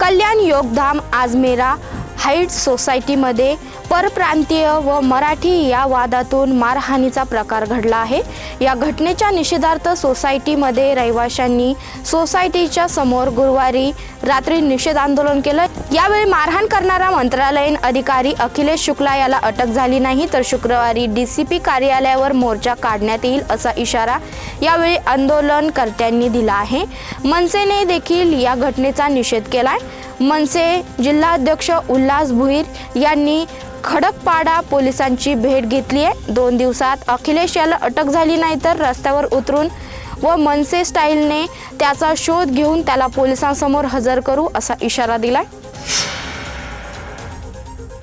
कल्याण योगधाम आजमेरा heights सोसायटीमध्ये परप्रांतीय व मराठी या वादातून मारहाणीचा प्रकार घडला आहे. या घटनेच्या निषेधार्थ सोसायटीमध्ये रहिवाशांनी सोसायटीच्या समोर गुरुवारी रात्री निषेध आंदोलन केलं. यावेळी मारहाण करणारा मंत्रालयीन अधिकारी अखिलेश शुक्ला याला अटक झाली नाही तर शुक्रवारी डी सी पी कार्यालयावर मोर्चा काढण्यात येईल असा इशारा यावेळी आंदोलनकर्त्यांनी दिला आहे. मनसेने देखील या घटनेचा निषेध केला आहे मनसे जिल्हाध्यक्ष उल्हास भुईर यांनी खडकपाडा पोलिसांची भेट घेतली आहे. दोन दिवसात अखिलेश याला अटक झाली नाही तर रस्त्यावर उतरून व मनसे स्टाईलने त्याचा शोध घेऊन त्याला पोलिसांसमोर हजर करू असा इशारा दिलाय.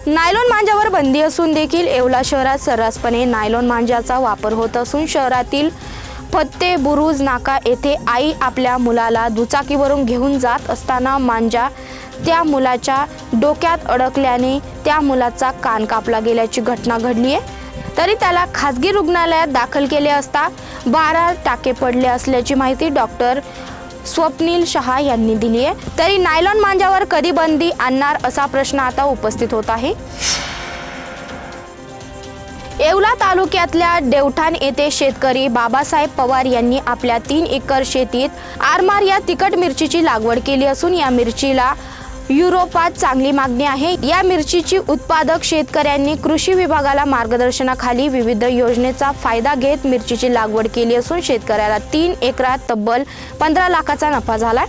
नायलॉन मांजावर बंदी असून देखील येवला शहरात सर्रासपणे नायलॉन मांजाचा वापर होत असून शहरातील फत्ते बुरुज नाका येथे आई आपल्या मुलाला दुचाकीवरून घेऊन जात असताना मांजा त्या मुलाच्या डोक्यात अडकल्याने त्या मुलाचा कान कापला गेल्याची घटना घडली आहे. तरी त्याला खासगी रुग्णालयात दाखल केले असता बारा टाके पडले असल्याची माहिती डॉक्टर स्वप्नील शहा यांनी दिली आहे. तरी नायलॉन मांजावर कधी बंदी आणणार असा प्रश्न आता उपस्थित होत आहे. येवला तालुक्यातल्या देवठाण येथे शेतकरी बाबासाहेब पवार यांनी आपल्या तीन एकर शेतीत आरमार या तिखट मिरचीची लागवड केली असून या मिरचीला युरोपात चांगली मागणी आहे. या मिरचीची उत्पादक शेतकऱ्यांनी कृषी विभागाला मार्गदर्शनाखाली विविध योजनेचा फायदा घेत मिरचीची लागवड केली असून शेतकऱ्याला तीन एकरात तब्बल पंधरा लाखाचा नफा झालाय.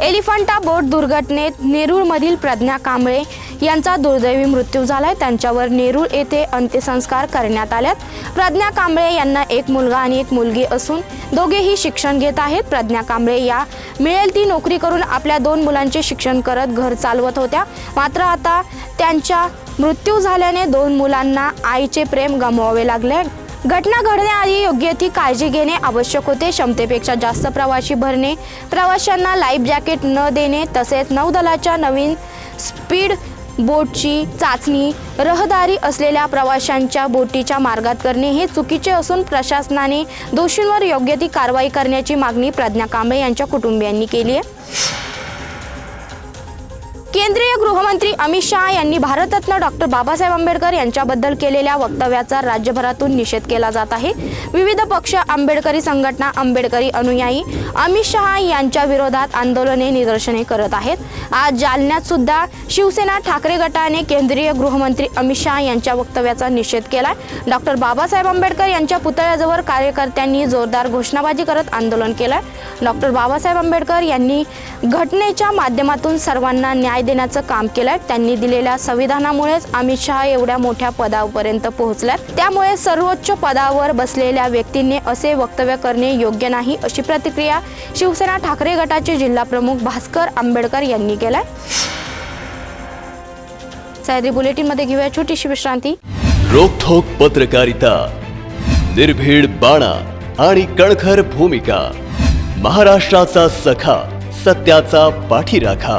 एलिफंटा बोट दुर्घटनेत नेरूळमधील प्रज्ञा कांबळे यांचा दुर्दैवी मृत्यू झालाय. त्यांच्यावर नेरूळ येथे अंत्यसंस्कार करण्यात आल्यात प्रज्ञा कांबळे यांना एक मुलगा आणि एक मुलगी असून दोघेही शिक्षण घेत आहेत. प्रज्ञा कांबळे या मिळेल ती नोकरी करून आपल्या दोन मुलांचे शिक्षण करत घर चालवत होत्या. मात्र आता त्यांच्या मृत्यू झाल्याने दोन मुलांना आईचे प्रेम गमवावे लागले. घटना घडण्याआधी योग्य ती काळजी घेणे आवश्यक होते. क्षमतेपेक्षा जास्त प्रवासी भरणे प्रवाशांना लाईफ जॅकेट न देणे तसेच नौदलाच्या नवीन स्पीड बोटची चाचणी रहदारी असलेल्या प्रवाशांच्या बोटीच्या मार्गात करणे हे चुकीचे असून प्रशासनाने दोषींवर योग्य ती कारवाई करण्याची मागणी प्रज्ञा कांबळे यांच्या कुटुंबियांनी केली आहे. केंद्रीय गृहमंत्री अमित शहा यांनी भारतरत्न डॉक्टर बाबासाहेब आंबेडकर यांच्याबद्दल केलेल्या वक्तव्याचा राज्यभरातून निषेध केला जात आहे. विविध पक्ष आंबेडकरी संघटना आंबेडकरी अनुयायी अमित शहा यांच्या विरोधात आंदोलने निदर्शने करत आहेत. आज जालन्यात सुद्धा शिवसेना ठाकरे गटाने केंद्रीय गृहमंत्री अमित शहा यांच्या वक्तव्याचा निषेध केला डॉक्टर बाबासाहेब आंबेडकर यांच्या पुतळ्याजवळ कार्यकर्त्यांनी जोरदार घोषणाबाजी करत आंदोलन केलं डॉक्टर बाबासाहेब आंबेडकर यांनी घटनेच्या माध्यमातून सर्वांना न्याय देण्याचं काम केलंय. त्यांनी दिलेल्या संविधानामुळेच अमित शहा एवढ्या मोठ्या पदापर्यंत पोहोचल्यात. त्यामुळे सर्वोच्च पदावर बसलेल्या व्यक्तींनी असे वक्तव्य करणे योग्य नाही अशी प्रतिक्रिया शिवसेना ठाकरे गटाचे जिल्हा प्रमुख भास्कर आंबेडकर यांनी केलाय. सह्याद्री बुलेटिनमध्ये घेऊया छोटीशी विश्रांती. रोखोक पत्रकारिता निर्भीड बाणा आणि कणखर भूमिका महाराष्ट्राचा सखा सत्याचा पाठीराखा.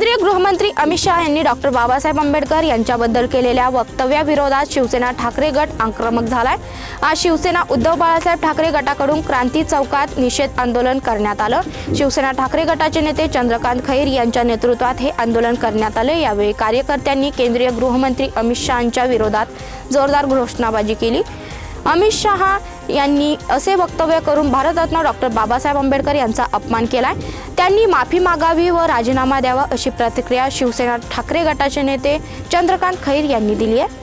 केंद्रीय गृहमंत्री अमित शहा यांनी डॉक्टर बाबासाहेब आंबेडकर यांच्याबद्दल केलेल्या वक्तव्याविरोधात शिवसेना ठाकरे गट आक्रमक झालाय. आज शिवसेना उद्धव बाळासाहेब ठाकरे गटाकडून क्रांती चौकात निषेध आंदोलन करण्यात आलं. शिवसेना ठाकरे गटाचे नेते चंद्रकांत खैर यांच्या नेतृत्वात हे आंदोलन करण्यात आले. यावेळी कार्यकर्त्यांनी केंद्रीय गृहमंत्री अमित शहांच्या विरोधात जोरदार घोषणाबाजी केली. अमित शहा यांनी असे वक्तव्य करून भारतरत्न डॉक्टर बाबासाहेब आंबेडकर यांचा अपमान केलाय. त्यांनी माफी मागावी व राजीनामा द्यावा अशी प्रतिक्रिया शिवसेना ठाकरे गटाचे नेते चंद्रकांत खैर यांनी दिली आहे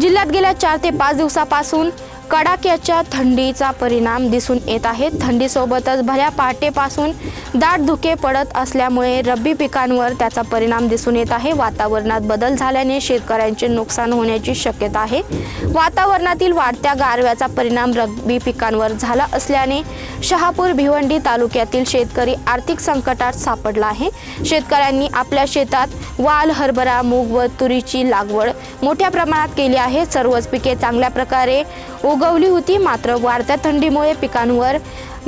जिल्ह्यात गेल्या चार ते पाच दिवसापासून कडाक्याच्या थंडीचा परिणाम दिसून येत आहे. थंडीसोबतच भल्या पहाटेपासून दाट धुके पडत असल्यामुळे रब्बी पिकांवर त्याचा परिणाम दिसून येत आहे. वातावरणात बदल झाल्याने शेतकऱ्यांचे नुकसान होण्याची शक्यता आहे. वातावरणातील वाढत्या गारव्याचा परिणाम रब्बी पिकांवर झाला असल्याने शहापूर भिवंडी तालुक्यातील शेतकरी आर्थिक संकटात सापडला आहे. शेतकऱ्यांनी आपल्या शेतात वाल हरभरा मूग व तुरीची लागवड मोठ्या प्रमाणात केली आहे. सर्वच पिके चांगल्या प्रकारे उग उगवली होती. मात्र वाढत्या थंडीमुळे पिकांवर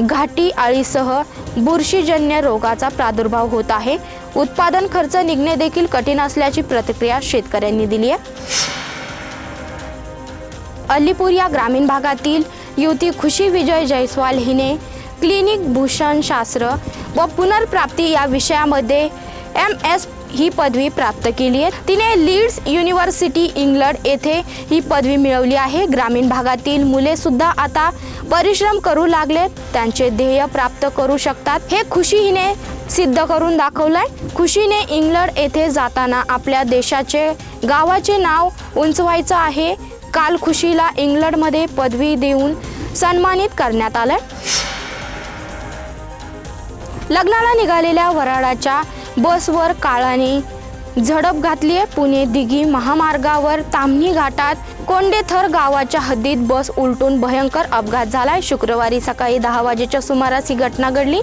घाटी आळीसह बुरशीजन्य रोगाचा प्रादुर्भाव होत आहे. उत्पादन खर्च निघणे देखील कठीण असल्याची प्रतिक्रिया शेतकऱ्यांनी दिली आहे. अलीपूर या ग्रामीण भागातील युवती खुशी विजय जयस्वाल हिने क्लिनिक भूषण शास्त्र व पुनर्प्राप्ती या विषयामध्ये एम एस ही पदवी प्राप्त केली आहे. तिने लीड्स युनिव्हर्सिटी इंग्लंड येथे ही पदवी मिळवली आहे. ग्रामीण भागातील मुले सुद्धा आता परिश्रम करू लागले. त्यांचे ध्येय प्राप्त करू शकतात. हे खुशी हिने सिद्ध करून दाखवलंय. खुशीने इंग्लंड येथे जाताना आपल्या देशाचे गावाचे नाव उंचवायचं आहे. काल खुशीला इंग्लंडमध्ये पदवी देऊन सन्मानित करण्यात आलं लग्नाला निघालेल्या वराडाच्या बसवर काळाने झडप घातली आहे पुणे दिघी महामार्गावर ताम्ही घाटात कोंडेथर गावाच्या हद्दीत बस उलटून भयंकर अपघात झालाय. शुक्रवारी सकाळी दहा वाजेच्या सुमारास ही घटना घडली.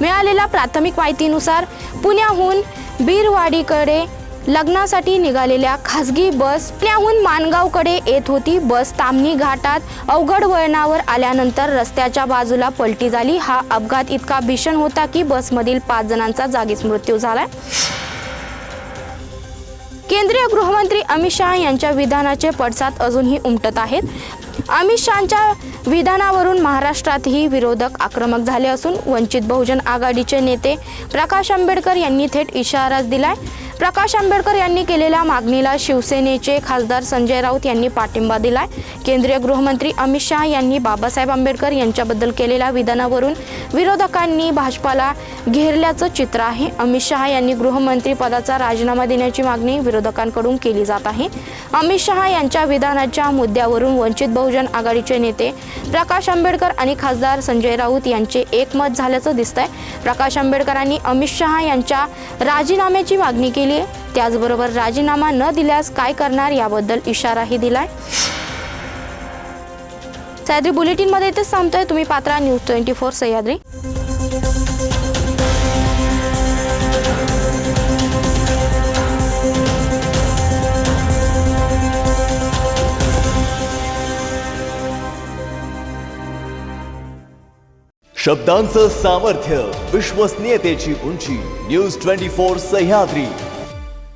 मिळालेल्या प्राथमिक माहितीनुसार पुण्याहून बीरवाडीकडे लग्नासाठी निघालेल्या खासगी बस पुण्याहून मानगावकडे येत होती. बस तामणी घाटात अवघड वळणावर आल्यानंतर रस्त्याच्या बाजूला पलटी झाली. हा अपघात इतका भीषण होता की बसमधील पाच जणांचा जागीच मृत्यू झालाय केंद्रीय गृहमंत्री अमित शहा यांच्या विधानाचे पडसाद अजूनही उमटत आहेत. अमित शहाच्या विधानावरून महाराष्ट्रातही विरोधक आक्रमक झाले असून वंचित बहुजन आघाडीचे नेते प्रकाश आंबेडकर यांनी थेट इशारा दिलाय. प्रकाश आंबेडकर यांनी केलेल्या मागणीला शिवसेनेचे खासदार संजय राऊत यांनी पाठिंबा दिलाय. केंद्रीय गृहमंत्री अमित शहा यांनी बाबासाहेब आंबेडकर यांच्याबद्दल केलेल्या विधानावरून विरोधकांनी भाजपाला घेरल्याचं चित्र आहे. अमित शहा यांनी गृहमंत्री पदाचा राजीनामा देण्याची मागणी विरोधकांकडून केली जात आहे. अमित शहा यांच्या विधानाच्या मुद्द्यावरून वंचित बहुजन आघाडीचे नेते प्रकाश आंबेडकर आणि खासदार संजय राऊत यांचे एकमत झाल्याचं दिसतंय. प्रकाश आंबेडकरांनी अमित शहा यांच्या राजीनाम्याची मागणी केली आहे त्याचबरोबर राजीनामा न दिल्यास काय करणार याबद्दल इशाराही दिलाय. सह्याद्री बुलेटिनमध्ये इथेच सांगतोय तुम्ही पात्रा न्यूज ट्वेंटी फोर सह्याद्री. शब्दांचं सामर्थ्य विश्वसनीयतेची उंची न्यूज ट्वेंटी फोर सह्याद्री.